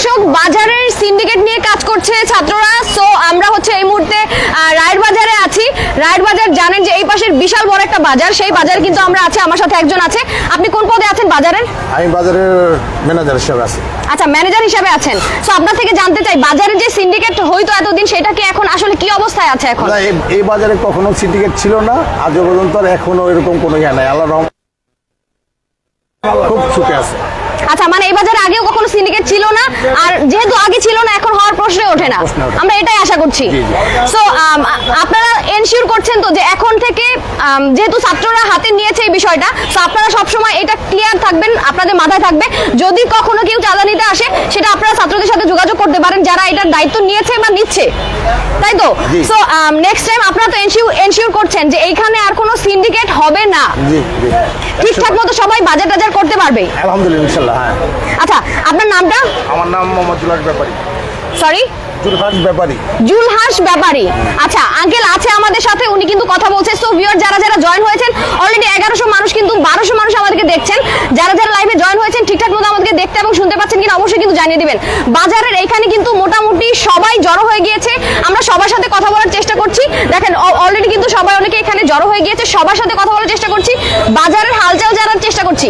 দর্শক বাজারের সিন্ডিকেট নিয়ে কাজ করছে ছাত্ররা। সো আমরা হচ্ছে এই মুহূর্তে রায়ের বাজারে আছি। রায়ের বাজার জানেন যে এই পাশের বিশাল বড় একটা বাজার। সেই বাজারে কিন্তু আমরা আছি আমার সাথে একজন আছে। আপনি কোন পদে আছেন বাজারের? আমি বাজারের ম্যানেজার হিসেবে আছি। আচ্ছা ম্যানেজার হিসেবে আছেন। সো আপনার থেকে জানতে চাই বাজারে যে সিন্ডিকেট হইতো এতদিন সেটা কি এখন আসলে কি অবস্থায় আছে এখন? এই- বাজারে কখনো সিন্ডিকেট ছিল না। আজ পর্যন্ত এখনও এরকম কোনো ইয়ে নাই। আল্লাহ খুব সুখে আছে। আচ্ছা মানে এই বাজারে আগেও কখনো সিন্ডিকেট ছিল না, আর যেহেতু আগে ছিল না, এখন ওঠে না। আমরা এটাই আশা করছি। সো আপনারা এনশিওর করছেন তো যে এখন থেকে যেহেতু ছাত্ররা হাতে নিয়েছে এই বিষয়টা তো আপনারা সবসময় এটা ক্লিয়ার থাকবেন আপনাদের মাথায় থাকবে। যদি কখনো কেউ চাঁদা নিতে আসে সেটা আপনারা ছাত্রদের সাথে যোগাযোগ করতে পারেন যারা এটার দায়িত্ব নিয়েছে বা নিচ্ছে। তাই তো। সো নেক্সট টাইম আপনারা তো এনশিওর এনশিওর করছেন যে এইখানে আর কোনো সিন্ডিকেট হবে না। জি জি। ঠিকঠাক মতো সবাই বাজার টাজার করতে পারবে। আলহামদুলিল্লাহ ইনশাল্লাহ হ্যাঁ। আচ্ছা আপনার নামটা? আমার নাম মোহাম্মদ জুলাস ব্যাপারী। সরি জুলহাস ব্যাপারী। জুলহাস ব্যাপারী। আচ্ছা আঙ্কেল আছে আমাদের সাথে উনি কিন্তু কথা বলছে। সো ভিউয়ার যারা যারা জয়েন হয়েছেন অলরেডি মানুষ কিন্তু মানুষ আমাদেরকে দেখছেন। যারা যারা লাইভে জয়েন হয়েছেন ঠিকঠাক মতো আমাদেরকে দেখতে এবং শুনতে পাচ্ছেন কিনা অবশ্যই কিন্তু জানিয়ে দিবেন। বাজারের এইখানে কিন্তু মোটামুটি সবাই জড়ো হয়ে গিয়েছে। আমরা সবার সাথে কথা বলার চেষ্টা করছি। দেখেন অলরেডি কিন্তু সবাই অনেকে এখানে জড়ো হয়ে গিয়েছে। সবার সাথে কথা বলার চেষ্টা করছি। বাজারের হালচাল জানার চেষ্টা করছি।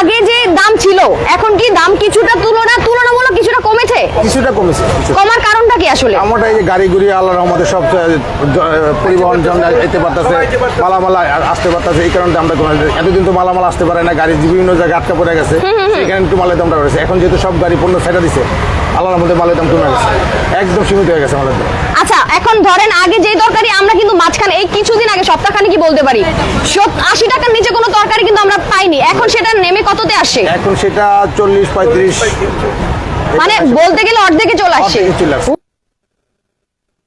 আগে যে দাম ছিল এখন কি দাম কিছুটা তুলনা কমেছে কিছুটা কমেছে কমার কারণটা কি আসলে? আমরা এই যে গাড়ি গুড়ি আল্লাহ রহমতে সব পরিবহন যেতে পারতেছে মালামালা আসতে পারতেছে এই কারণে আমরা কোনো এতদিন তো মালামাল আসতে পারে না গাড়ি বিভিন্ন জায়গায় আটকা পড়ে গেছে। এখানে একটু মালের দামটা রয়েছে। এখন যেহেতু সব গাড়ি পণ্য সেটা দিছে আল্লাহর মধ্যে মালের দাম কমে গেছে। একদম সীমিত হয়ে গেছে মালের দাম আচ্ছা এখন ধরেন আগে যেই তরকারি আমরা কিন্তু মাঝখানে এই কিছুদিন আগে সপ্তাহখানে কি বলতে পারি আশি টাকার নিচে কোনো তরকারি কিন্তু আমরা পাইনি। এখন সেটা নেমে কততে আসে? এখন সেটা চল্লিশ পঁয়ত্রিশ। মানে বলতে গেলে অর্ধেকে চলে আসছে।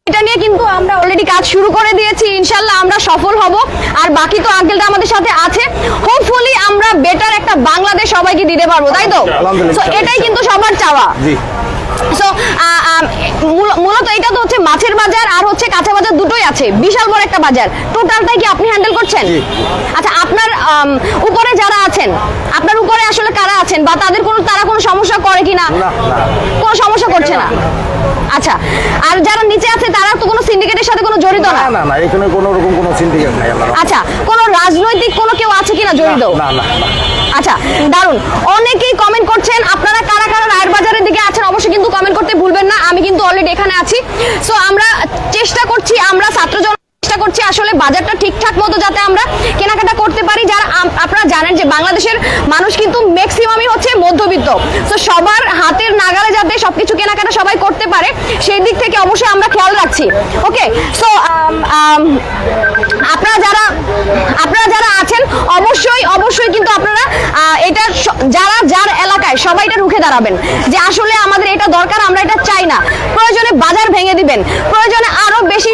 এটা নিয়ে কিন্তু আমরা অলরেডি কাজ শুরু করে দিয়েছি ইনশাল্লাহ আমরা সফল হব। আর বাকি তো আঙ্কেলটা আমাদের সাথে আছে। হোপফুলি আমরা বেটার একটা বাংলাদেশ সবাইকে দিতে পারব তাই তো? এটাই কিন্তু সবার চাওয়া। সো মূলত এটা তো হচ্ছে মাছের বাজার আর হচ্ছে কাঁচা বাজার দুটোই আছে। বিশাল বড় একটা বাজার। টোটালটাই কি আপনি হ্যান্ডেল করছেন? আচ্ছা আপনার উপরে যারা আছেন আপনার উপরে আসলে কারা আছেন বা তাদের কোনো তারা কোনো সমস্যা করে কিনা? কোনো সমস্যা করছে না? আচ্ছা আর যারা নিচে আছে তারা তো কোনো সিন্ডিকেটের সাথে কোনো জড়িত না? না না এখানে কোনো রকম কোনো সিন্ডিকেট নাই আচ্ছা কোনো রাজনৈতিক কোনো কেউ আছে কিনা জড়িত? না না না আচ্ছা দারুণ অনেকেই কমেন্ট করছেন আপনারা কারা কারা রায়ের বাজারের দিকে আছেন অবশ্যই কিন্তু কমেন্ট করতে ভুলবেন না আমি কিন্তু অলরেডি এখানে আছি সো আমরা চেষ্টা করছি আমরা ছাত্রজন চেষ্টা করছি আসলে বাজারটা ঠিকঠাক মতো যাতে আমরা কেনাকাটা করতে পারি, যারা আপনারা জানেন যে বাংলাদেশের মানুষ কিন্তু ম্যাক্সিমামই হচ্ছে মধ্যবিত্ত। তো সবার হাতের নাগালে যাতে সবকিছু কেনাকাটা সবাই করতে পারে, সেই দিক থেকে অবশ্যই আমরা খেয়াল রাখছি। ওকে সো আপনারা যারা আপনারা যারা আছেন, অবশ্যই অবশ্যই কিন্তু আপনারা এটা যারা যার এলাকায় সবাই এটা রুখে দাঁড়াবেন। যে আসলে আমাদের এটা দরকার, আমরা এটা চাই না। প্রয়োজনে বাজার ভেঙে দিবেন। প্রয়োজনে আরও বেশি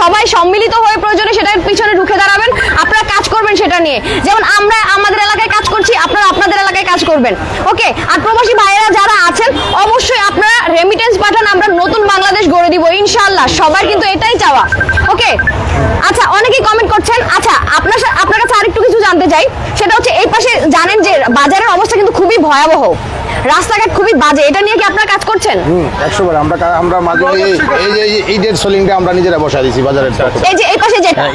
সবাই সম্মিলিত হয়ে প্রয়োজনে সেটার পিছনে ঢুকে দাঁড়াবেন। আপনারা কাজ করবেন সেটা নিয়ে। যেমন আমরা আমাদের এলাকায় কাজ করছি, আপনারা আপনাদের এলাকায় কাজ করবেন। ওকে, আর প্রবাসী ভাইয়েরা যারা আছেন, অবশ্যই আপনারা রেমিটেন্স পাঠান, আমরা নতুন বাংলাদেশ গড়ে দিব ইনশাল্লাহ সবার কিন্তু এটাই চাওয়া। ওকে আচ্ছা অনেকেই কমেন্ট করছেন আচ্ছা আপনার সা- আপনার কাছে আরেকটু কিছু জানতে চাই সেটা হচ্ছে এই পাশে জানেন যে বাজারের অবস্থা কিন্তু খুবই ভয়াবহ। রাস্তাঘাট খুবই বাজে এটা নিয়ে কি আপনারা কাজ করছেন? হুম একশো বার আমরা আমরা মাঝে এই- যে এই- ঈদের সোলিংটা আমরা নিজেরা বসা দিয়েছি বাজারের এই যে এই পাশে যেটা হ্যাঁ,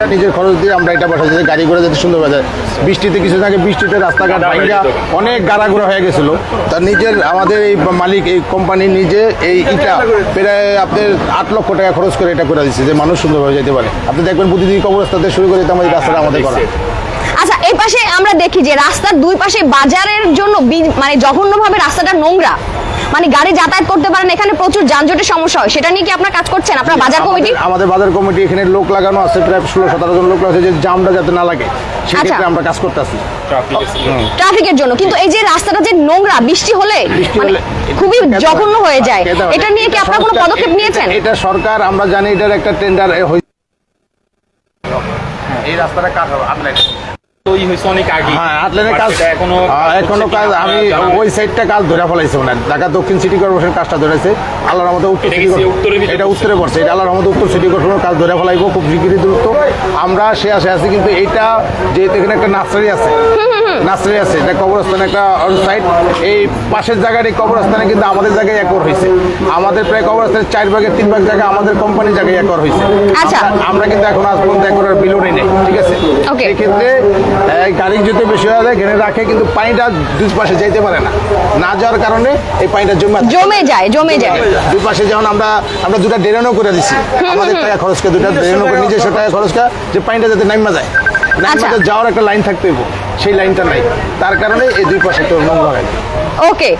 নিজের খরচ দিয়ে আমরা এটা বসাচ্ছি যে গাড়ি করে যাতে সুন্দর বাজার বৃষ্টিতে কিছু আগে বৃষ্টিতে রাস্তাঘাট ভাঙ্গা অনেক গাড়াগুড়া হয়ে গেছিল। তার নিজের আমাদের এই মালিক এই কোম্পানি নিজে এই ইটা প্রায় আপনার আট লক্ষ টাকা খরচ করে এটা করে দিচ্ছে যে মানুষ সুন্দরভাবে যেতে পারে। আপনি দেখবেন প্রতিদিন কবরস্থাতে শুরু করে আমাদের রাস্তাটা আমাদের করা। আচ্ছা এই পাশে আমরা দেখি যে রাস্তার দুই পাশে বাজারের জন্য মানে জঘন্যভাবে রাস্তাটা নোংরা। মানে গাড়ি যাতায়াত করতে পারেন এখানে প্রচুর যানজটের সমস্যা হয়। সেটা নিয়ে কি আপনারা কাজ করছেন? আপনার বাজার কমিটি? আমাদের- বাজার কমিটি এখানে লোক লাগানো আছে প্রায় ষোলো সতেরো জন লোক আছে যে জামটা যাতে না লাগে সেক্ষেত্রে আচ্ছা। আমরা কাজ করতেছি। ট্রাফিকের জন্য। কিন্তু এই যে রাস্তাটা যে নোংরা বৃষ্টি হলে মানে খুবই জঘন্য হয়ে যায়। এটা নিয়ে কি আপনারা কোনো পদক্ষেপ নিয়েছেন? এটা সরকার আমরা জানি এটার একটা টেন্ডার এই রাস্তাটা কাজ হবে? তৈরি হয়েছে অনেক আগে হ্যাঁ আট লাইনের কাজ এখনও এখনও কাজ আমি ওই সাইডটা কাজ ধরে ফেলাইছে ওনার ঢাকা দক্ষিণ সিটি কর্পোরেশন কাজটা ধরেছে। আল্লাহর রহমতে উত্তর এটা সিটি এটা উত্তরে পড়ছে। এটা আল্লাহর রহমতে উত্তর সিটি কর্পোরেশন কাজ ধরে ফেলাইবো খুব শিগগিরই দ্রুত। আমরা সে আসে আছি কিন্তু এইটা যেহেতু এখানে একটা নার্সারি আছে নার্সারি আছে এটা কবরস্থান একটা সাইড এই পাশের জায়গার এই কবরস্থানে কিন্তু আমাদের জায়গায় একর হয়েছে। আমাদের প্রায় কবরস্থানের চার ভাগের তিন ভাগ জায়গা আমাদের কোম্পানির জায়গায় একর হয়েছে। আচ্ছা। আমরা- কিন্তু এখন আজ পর্যন্ত একরের বিলও নেই ঠিক আছে? Okay. গাড়ি যদি বেশি হয়ে যায় ঘেনে রাখে কিন্তু পানিটা দুপাশে যাইতে পারে না। না যাওয়ার কারণে এই পানিটা জমে জমে যায় জমে যায়। দুপাশে যেমন আমরা আমরা দুটা ড্রেনও করে দিছি। আমাদের টাকা খরচ করে দুটা ড্রেনও করে নিজস্ব টাকা খরচ করে যে পানিটা যাতে নাইমা যায়। আচ্ছা। যাওয়ার একটা লাইন থাকতে হইব। সেই লাইনটা নাই। তার কারণে এই দুই পাশে তো নোংরা হয় ওকে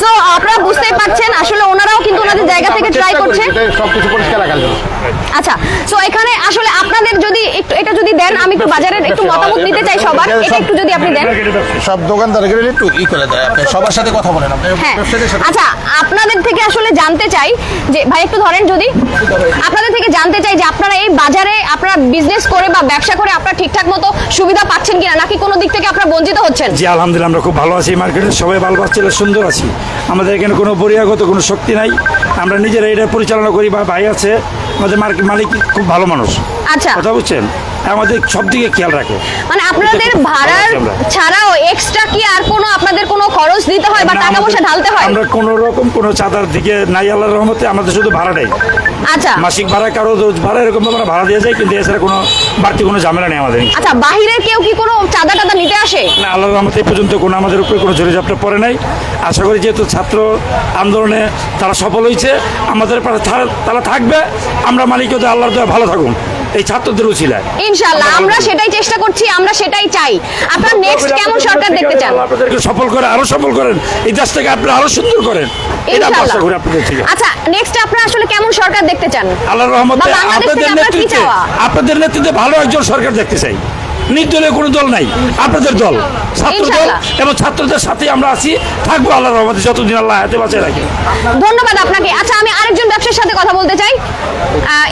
সো আপনারা বুঝতেই পারছেন আসলে ওনারাও কিন্তু ওনাদের জায়গা থেকে ট্রাই করছে। সবকিছু পরিষ্কার রাখার জন্য। আচ্ছা সো এখানে আসলে আপনাদের যদি একটু এটা যদি দেন আমি একটু বাজারের একটু মতামত নিতে চাই সবার। এটা একটু যদি আপনি দেন। সব দোকানদারকে একটু ই করে দেয় আপনি সবার সাথে কথা বলেন আপনি হ্যাঁ। আচ্ছা আপনাদের থেকে আসলে জানতে চাই যে ভাই একটু ধরেন যদি আপনাদের থেকে জানতে চাই যে আপনারা এই বাজারে আপনারা বিজনেস করে বা ব্যবসা করে আপনারা ঠিকঠাক মতো সুবিধা পাচ্ছেন কিনা নাকি কোনো দিক থেকে আপনারা বঞ্চিত হচ্ছেন? জি আলহামদুলিল্লাহ আমরা খুব ভালো আছি মার্কেটে। সবাই ভালো আছে সুন্দর আছি। আমাদের এখানে কোনো বরিয়াগত কোনো শক্তি নাই। আমরা নিজেরা এটা পরিচালনা করি বা ভাই আছে আমাদের মার্কেট মালিক খুব ভালো মানুষ। আচ্ছা। কথা বুঝছেন? আমাদের সব দিকে খেয়াল রাখে। মানে আপনাদের ভাড়ার ছাড়াও এক্সট্রা কি আর কোনো আপনাদের কোনো খরচ দিতে হয় বা টাকা পয়সা ঢালতে হয়? আমরা কোনো রকম কোনো চাঁদার দিকে নাই আল্লাহর রহমতে আমাদের শুধু ভাড়া নেই। আচ্ছা। মাসিক ভাড়া কারও রোজ ভাড়া এরকম আমরা ভাড়া দিয়ে যাই কিন্তু এছাড়া কোনো বাড়তি কোনো ঝামেলা নেই আমাদের। আচ্ছা বাহিরের কেউ কি কোনো চাঁদা টাদা নিতে আসে? না আল্লাহর রহমতে পর্যন্ত কোনো আমাদের উপরে কোনো ঝাপটা পড়ে নাই। আশা করি যেহেতু ছাত্র আন্দোলনে তারা সফল হয়েছে আমাদের পাশে তারা থাকবে। আমরা মালিকও আল্লাহর দয়া ভালো থাকুন। এই ছাত্রদের উচিলায়। ইনশাল্লাহ আমরা সেটাই চেষ্টা করছি আমরা সেটাই চাই। আপনারা নেক্সট কেমন সরকার দেখতে চান? আপনাদেরকে সফল করে আরও সফল করেন। এই দেশটাকে আরও সুন্দর করেন। এটা আশা করি আপনাদের থেকে। আচ্ছা নেক্সট আপনারা আসলে কেমন সরকার দেখতে চান? আল্লাহর রহমতে আপনাদের নেতৃত্বে আপনাদের নেতৃত্বে ভালো একজন সরকার দেখতে চাই। নির্দলীয় কোনো দল নাই। আপনাদের দল ছাত্র দল এবং ছাত্রদের সাথে আমরা আছি থাকব আল্লাহর রহমতে যতদিন আল্লাহ হাতে বাঁচিয়ে রাখে। ধন্যবাদ আপনাকে। আচ্ছা আমি আরেকজন ব্যবসার সাথে কথা বলতে চাই।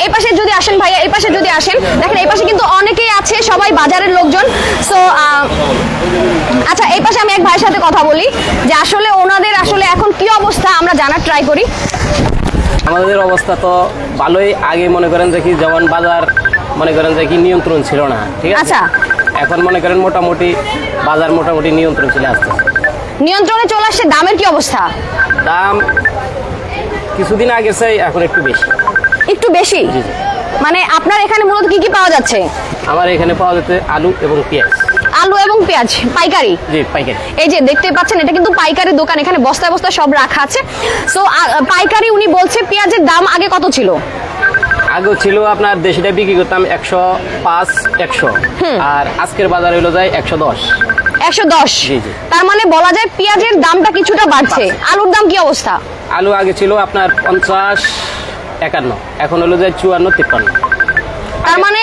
এই পাশে যদি আসেন ভাইয়া এই পাশে যদি আসেন দেখেন এই পাশে কিন্তু অনেকেই আছে সবাই বাজারের লোকজন। সো আচ্ছা এই পাশে আমি এক ভাইয়ের সাথে কথা বলি যে আসলে ওনাদের আসলে এখন কি অবস্থা আমরা জানার ট্রাই করি। আমাদের অবস্থা তো ভালোই। আগে মনে করেন যে কি যেমন বাজার মনে করেন যে কি নিয়ন্ত্রণ ছিল না ঠিক আছে? আচ্ছা। এখন মনে করেন মোটামুটি বাজার মোটামুটি নিয়ন্ত্রণ চলে আসছে নিয়ন্ত্রণে চলে আসছে দামের কি অবস্থা? দাম কিছুদিন আগে চাই এখন একটু বেশি। একটু বেশি? মানে আপনার এখানে মূলত কি কি পাওয়া যাচ্ছে? আমার এখানে পাওয়া যাচ্ছে আলু এবং পেঁয়াজ। আলু এবং পেঁয়াজ পাইকারি? জি পাইকারি। এই যে দেখতে পাচ্ছেন এটা কিন্তু পাইকারি দোকান এখানে বস্তায় বস্তায় সব রাখা আছে। সো পাইকারি উনি বলছে পেঁয়াজের দাম আগে কত ছিল? আগেও ছিল আপনার দেশিটা বিক্রি করতাম একশো পাঁচ একশো। আর আজকের বাজার হইল যায় একশো দশ। একশো দশ। তার মানে বলা যায় পেঁয়াজের দামটা কিছুটা বাড়ছে। আলুর দাম কি অবস্থা? আলু আগে ছিল আপনার পঞ্চাশ একান্ন। এখন হলো যায় চুয়ান্ন তিপ্পান্ন। তার মানে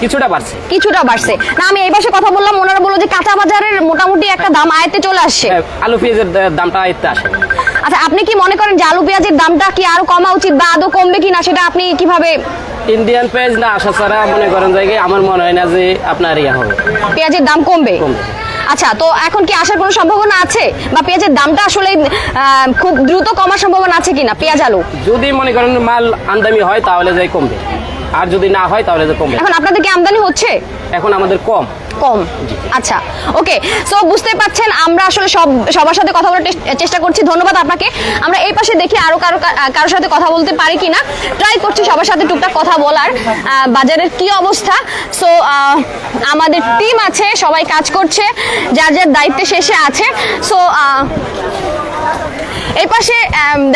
কিছুটা বাড়ছে। কিছুটা বাড়ছে। না আমি এই পাশে কথা বললাম ওনারা বলল যে কাঁচা বাজারের মোটামুটি একটা দাম আয়তে চলে আসছে। হ্যাঁ, আলু পেঁয়াজের দামটা আয়ত্তে আসে। না। আচ্ছা আপনি কি মনে করেন যে আলু পেঁয়াজের দামটা কি আরও কমা উচিত বা আদৌ কমবে কিনা সেটা আপনি কীভাবে ইন্ডিয়ান পেঁয়াজ না আসা ছাড়া মনে করেন জায়গায় আমার মনে হয় না যে আপনার ইয়া হবে। পেঁয়াজের দাম কমবে। আচ্ছা তো এখন কি আসার কোনো সম্ভাবনা আছে? বা পেঁয়াজের দামটা আসলে খুব দ্রুত কমার সম্ভাবনা আছে কিনা পেঁয়াজ আলু? যদি মনে করেন মাল আমদানি হয় তাহলে যাই কমবে। আর যদি না হয় তাহলে কমবে। এখন আপনাদের কি আমদানি হচ্ছে? এখন আমাদের কম। কম। আচ্ছা ওকে। সো বুঝতে পারছেন আমরা আসলে সব সবার সাথে কথা বলার চেষ্টা করছি। ধন্যবাদ আপনাকে। আমরা এই পাশে দেখি আরও কারও কারোর সাথে কথা বলতে পারি কিনা। ট্রাই করছি সবার সাথে টুকটাক কথা বলার। বাজারের কি অবস্থা? সো আমাদের টিম আছে সবাই কাজ করছে যার যার দায়িত্বে শেষে আছে। সো এই পাশে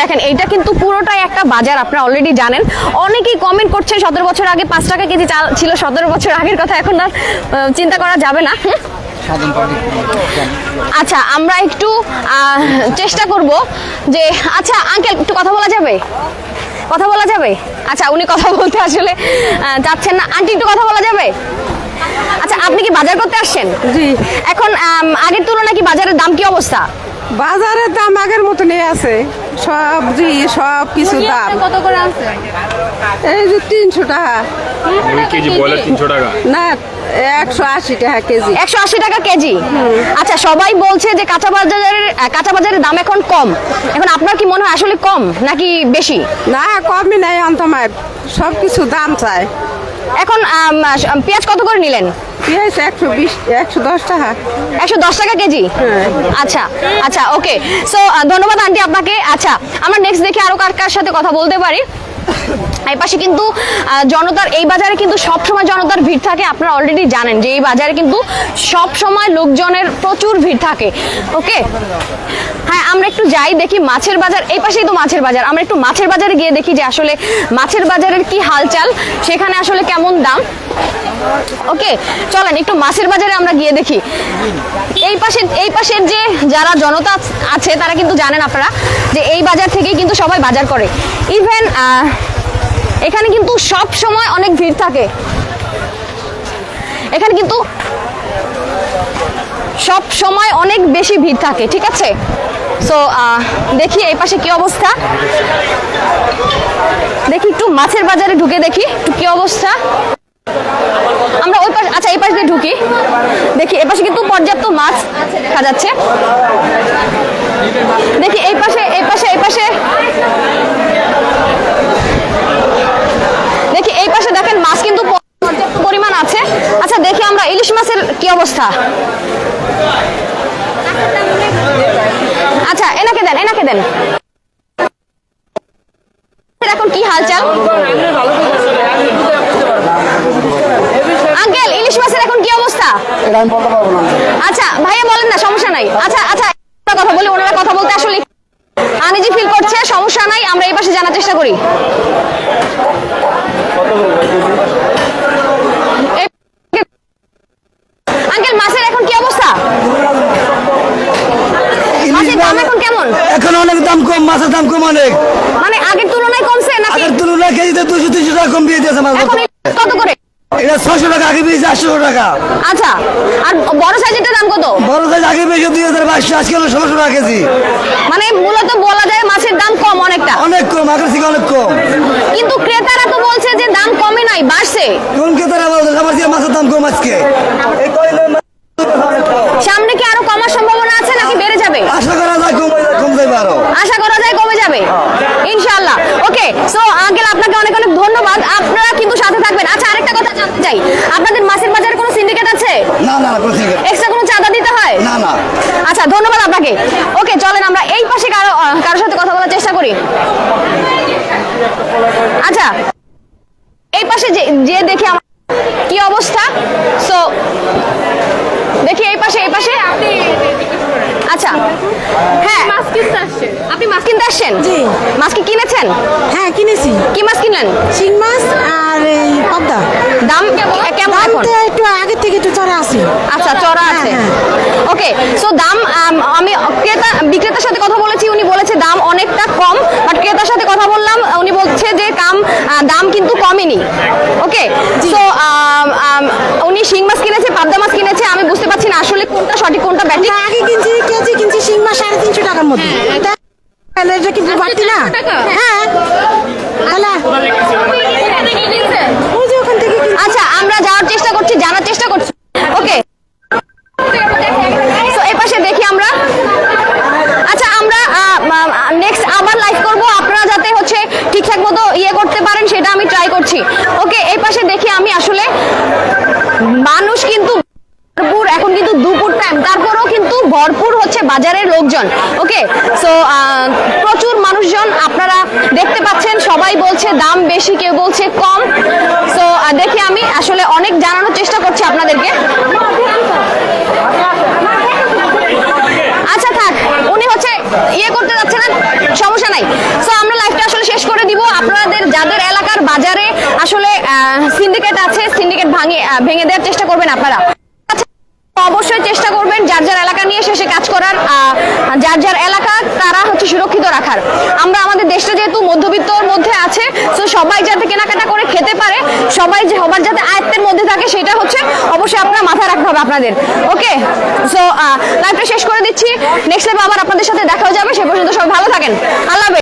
দেখেন এইটা কিন্তু পুরোটাই একটা বাজার আপনারা অলরেডি জানেন। অনেকেই কমেন্ট করছে সতেরো বছর আগে পাঁচ টাকা কেজি চাল ছিল সতেরো বছর আগের কথা এখন আর চিন্তা করা যাবে না আচ্ছা আমরা একটু চেষ্টা করব যে আচ্ছা আঙ্কেল একটু কথা বলা যাবে? কথা বলা যাবে? আচ্ছা উনি কথা বলতে আসলে চাচ্ছেন না। আন্টি একটু কথা বলা যাবে? আচ্ছা আপনি কি বাজার করতে আসছেন? জি। এখন আগের তুলনায় কি বাজারের দাম কি অবস্থা? বাজারের দাম আগের মতনই আছে। সবজি সব কিছু দাম। কত করে আছে? এই যে তিনশো টাকা। কেজি বয়লার তিনশো টাকা। না একশো আশি টাকা কেজি। একশো আশি টাকা কেজি? আচ্ছা সবাই বলছে যে কাঁচা বাজারের কাঁচা বাজারের দাম এখন কম। এখন আপনার কি মনে হয় আসলে কম নাকি বেশি? না কমই নাই অন্তমায়। সব কিছু দাম চায়। এখন পেঁয়াজ কত করে নিলেন? পেঁয়াজ একশো বিশ একশো দশ টাকা। একশো দশ টাকা কেজি? হ্যাঁ। আচ্ছা আচ্ছা ওকে। সো ধন্যবাদ আন্টি আপনাকে। আচ্ছা আমরা নেক্সট দেখে আরও কার কার সাথে কথা বলতে পারি? এই পাশে কিন্তু জনতার, এই বাজারে কিন্তু সব সময় জনতার ভিড় থাকে, আপনারা অলরেডি জানেন যে এই বাজারে কিন্তু সব সময় লোকজনের প্রচুর ভিড় থাকে ওকে হ্যাঁ আমরা একটু যাই দেখি মাছের বাজার, এই পাশেই তো মাছের বাজার, আমরা একটু মাছের বাজারে গিয়ে দেখি যে আসলে মাছের বাজারের কি হালচাল, সেখানে আসলে কেমন দাম ওকে চলেন, একটু মাছের বাজারে আমরা গিয়ে দেখি। এই পাশে, এই পাশের যে যারা জনতা আছে, তারা কিন্তু জানেন আপনারা যে এই বাজার থেকেই কিন্তু সবাই বাজার করে। ইভেন এখানে কিন্তু সব সময় অনেক ভিড় থাকে। এখানে কিন্তু সব সময় অনেক বেশি ভিড় থাকে, ঠিক আছে? সো দেখি এই পাশে কি অবস্থা। দেখি একটু মাছের বাজারে ঢুকে দেখি একটু কি অবস্থা। আমরা ওই পাশে আচ্ছা এই পাশ দিয়ে ঢুকি। দেখি এই পাশে কিন্তু পর্যাপ্ত মাছ দেখা যাচ্ছে দেখি এই পাশে এই পাশে এই পাশে দেখি এই পাশে দেখেন মাছ কিন্তু পর্যাপ্ত পরিমাণ আছে আচ্ছা দেখি আমরা ইলিশ মাছের কি অবস্থা? আচ্ছা এনাকে দেন এনাকে দেন। এখন কি হালচাল? আঙ্কেল ইলিশ মাছের এখন কি অবস্থা? আচ্ছা ভাইয়া বলেন না সমস্যা নাই। আচ্ছা আচ্ছা একটা কথা বলি ওনারা কথা বলতে আসলে আনিজি ফিল করছে সমস্যা নাই আমরা এই পাশে জানার চেষ্টা করি আঙ্কেল মাছের এখন কি অবস্থা মাছের দাম এখন কেমন এখন অনেক দাম কম মাছের দাম কম অনেক মানে আগের তুলনায় কমছে নাকি আগের তুলনায় কেজিতে দুশো তিনশো টাকা কম দিয়ে দিয়েছে মাছ কত করে? এটা ছশো টাকা আগে পেয়েছে আটশো টাকা। আচ্ছা আর বড় সাইজেরটা দাম কত? বড় সাইজ আগে পেয়েছে দুই হাজার বাইশশো আজকে হলো ষোলোশো টাকা কেজি। মানে মূলত বলা যায় মাছের দাম কম অনেকটা। অনেক কম আগের থেকে অনেক কম। কিন্তু ক্রেতারা তো বলছে যে দাম কমে নাই বাড়ছে। কোন কেতারা বলছে? আমার থেকে মাছের দাম কম আজকে। সামনে কি আরও কমার সম্ভাবনা আছে নাকি বেড়ে যাবে? আশা করা যায় কম কম যাবে আরও। আশা করা যায় কমে ওকে সো আঙ্কেল আপনাকে অনেক অনেক ধন্যবাদ। আপনারা কিন্তু সাথে থাকবেন। আচ্ছা আরেকটা কথা জানতে চাই। আপনাদের মাছের বাজারে কোনো সিন্ডিকেট আছে? না না কোনো আছে। এক্সট্রা কোনো চাঁদা দিতে হয়? না না। আচ্ছা ধন্যবাদ আপনাকে। ওকে চলেন আমরা এই পাশে কারও কারোর সাথে কথা বলার চেষ্টা করি। আচ্ছা এই পাশে যে যে দেখি আমার কি অবস্থা? সো দেখি এই পাশে এই পাশে। আচ্ছা হ্যাঁ। মাছ কিনতে মাছ কিনতে আসছেন? জি। মাছ কি কিনেছেন? হ্যাঁ কিনেছি। কি মাছ কিনলেন? শিং মাছ আর এই পদ্মা। দাম কেমন এখন? একটু আগের থেকে একটু চড়া আছে। আচ্ছা চড়া আছে। হ্যাঁ, ওকে সো দাম আমি ক্রেতা বিক্রেতার সাথে কথা বলেছি উনি বলেছে দাম অনেকটা কম বাট ক্রেতার সাথে কথা বললাম উনি বলছে যে কাম দাম কিন্তু কমেনি। ওকে সো উনি শিং মাছ কিনেছে পাবদা মাছ কিনেছে আমি বুঝতে পারছি না আসলে কোনটা সঠিক কোনটা আমরা আগে কিনছি কেজি কিনছি শিং মাছ সাড়ে তিনশো টাকার মধ্যে। তাহলে এটা কিন্তু বাড়তি না? হ্যাঁ। আচ্ছা আমরা যাওয়ার চেষ্টা করছি জানার চেষ্টা করছি। ওকে। সো পাশে দেখি আমরা। আচ্ছা আমরা নেক্সট আবার লাইভ করব। আপনারা যাতে হচ্ছে ঠিকঠাক মতো ইয়ে করতে পারেন সেটা আমি ট্রাই করছি। ওকে এই পাশে দেখি আমি আসলে। মানুষ কিন্তু এখন কিন্তু দুপুর টাইম তারপরেও কিন্তু ভরপুর হচ্ছে বাজারের লোকজন। ওকে সো প্রচুর মানুষজন আপনারা দেখতে পাচ্ছেন, সবাই বলছে দাম বেশি, কেউ বলছে কম। সো দেখি আমি আসলে অনেক জানানোর চেষ্টা করছি আপনাদেরকে। আচ্ছা থাক, উনি হচ্ছে ইয়ে করতে যাচ্ছে না, সমস্যা নাই। সো আমরা লাইভটা আসলে শেষ করে দিব। আপনাদের যাদের এলাকার বাজারে আসলে সিন্ডিকেট আছে সিন্ডিকেট ভাঙে ভেঙে দেওয়ার চেষ্টা করবেন আপনারা। অবশ্যই চেষ্টা করবেন যার যার এলাকা নিয়ে শেষে কাজ করার যার যার এলাকা তারা হচ্ছে সুরক্ষিত রাখার। আমরা আমাদের দেশটা যেহেতু মধ্যবিত্তর মধ্যে আছে তো সবাই যাতে কেনাকাটা করে খেতে পারে, সবাই যে সবার যাতে আয়ত্তের মধ্যে থাকে সেটা হচ্ছে অবশ্যই আপনার মাথায় রাখতে হবে আপনাদের। ওকে? সো লাইভটা শেষ করে দিচ্ছি। নেক্সট লাইভে আবার আপনাদের সাথে দেখাও যাবে, সে পর্যন্ত সবাই ভালো থাকেন। আল্লাহ।